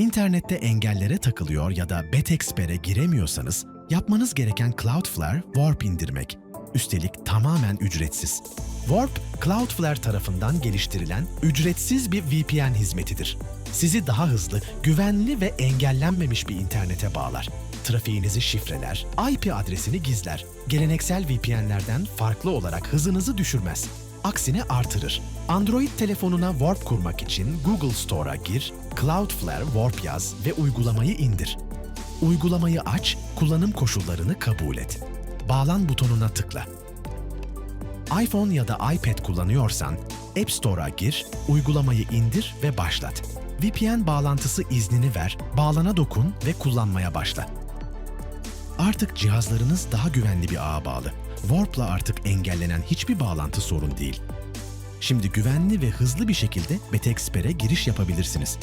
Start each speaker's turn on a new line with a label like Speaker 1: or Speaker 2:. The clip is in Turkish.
Speaker 1: İnternette engellere takılıyor ya da Betexpert'e giremiyorsanız yapmanız gereken Cloudflare Warp indirmek. Üstelik tamamen ücretsiz. Warp, Cloudflare tarafından geliştirilen ücretsiz bir VPN hizmetidir. Sizi daha hızlı, güvenli ve engellenmemiş bir internete bağlar. Trafiğinizi şifreler, IP adresini gizler. Geleneksel VPN'lerden farklı olarak hızınızı düşürmez. Aksine artırır. Android telefonuna Warp kurmak için Google Store'a gir, Cloudflare Warp yaz ve uygulamayı indir. Uygulamayı aç, kullanım koşullarını kabul et. Bağlan butonuna tıkla. iPhone ya da iPad kullanıyorsan App Store'a gir, uygulamayı indir ve başlat. VPN bağlantısı iznini ver, bağlana dokun ve kullanmaya başla. Artık cihazlarınız daha güvenli bir ağa bağlı. Warp'la artık engellenen hiçbir bağlantı sorun değil. Şimdi güvenli ve hızlı bir şekilde Betexpert'e giriş yapabilirsiniz.